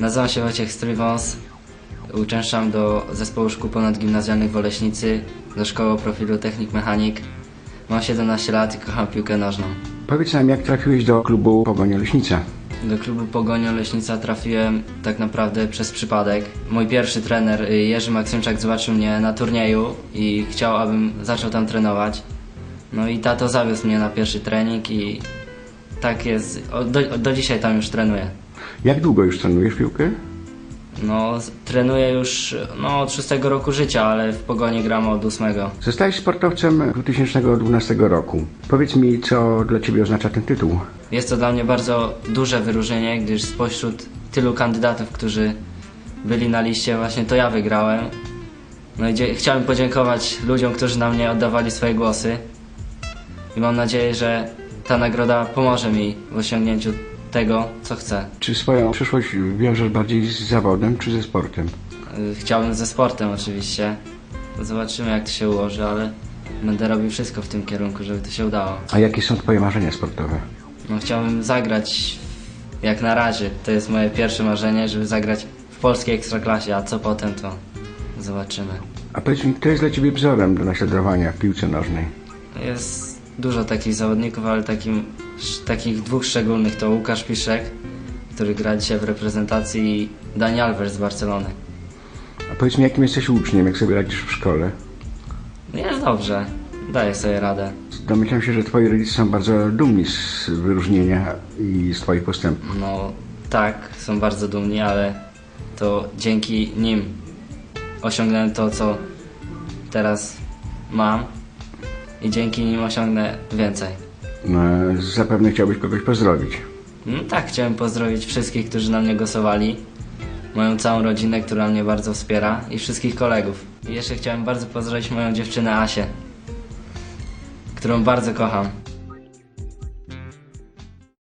Nazywam się Wojciech Strywąs. Uczęszczam do zespołu szkół ponadgimnazjalnych w Oleśnicy, do szkoły o profilu technik mechanik. Mam 17 lat i kocham piłkę nożną. Powiedz nam, jak trafiłeś do klubu Pogonia Leśnica? Do klubu Pogonia Leśnica trafiłem tak naprawdę przez przypadek. Mój pierwszy trener y, Jerzy Maksymczak zobaczył mnie na turnieju i chciał, abym zaczął tam trenować. No i tato zawiózł mnie na pierwszy trening i tak jest. O, Do, do dzisiaj tam już trenuję. Jak długo już trenujesz piłkę? No, trenuję już no, od szóstego roku życia, ale w Pogoni gram od ósmego. Zostałeś sportowcem 2012 roku. Powiedz mi, co dla Ciebie oznacza ten tytuł? Jest to dla mnie bardzo duże wyróżnienie, gdyż spośród tylu kandydatów, którzy byli na liście, właśnie to ja wygrałem. No i chciałem podziękować ludziom, którzy na mnie oddawali swoje głosy. I mam nadzieję, że ta nagroda pomoże mi w osiągnięciu tego, co chcę. Czy swoją przyszłość wiążesz bardziej z zawodem, czy ze sportem? Y, Chciałbym ze sportem oczywiście. Zobaczymy jak to się ułoży, ale będę robił wszystko w tym kierunku, żeby to się udało. A jakie są Twoje marzenia sportowe? No chciałbym zagrać jak na razie. To jest moje pierwsze marzenie, żeby zagrać w polskiej ekstraklasie, a co potem to zobaczymy. A powiedz mi, kto jest dla Ciebie wzorem do naśladowania w piłce nożnej? Jest dużo takich zawodników, ale takim, takich dwóch szczególnych to Łukasz Piszek, który gra dzisiaj w reprezentacji i Dani Alves z Barcelony. A powiedz mi, jakim jesteś uczniem, jak sobie radzisz w szkole? No Jest dobrze, daję sobie radę. Domyślam się, że Twoi rodzice są bardzo dumni z wyróżnienia i z Twoich postępów. No tak, są bardzo dumni, ale to dzięki nim osiągnąłem to, co teraz mam i dzięki nim osiągnę więcej. No, zapewne chciałbyś kogoś pozdrowić. No tak, chciałem pozdrowić wszystkich, którzy na mnie głosowali, moją całą rodzinę, która mnie bardzo wspiera i wszystkich kolegów. I jeszcze chciałem bardzo pozdrowić moją dziewczynę Asię, którą bardzo kocham.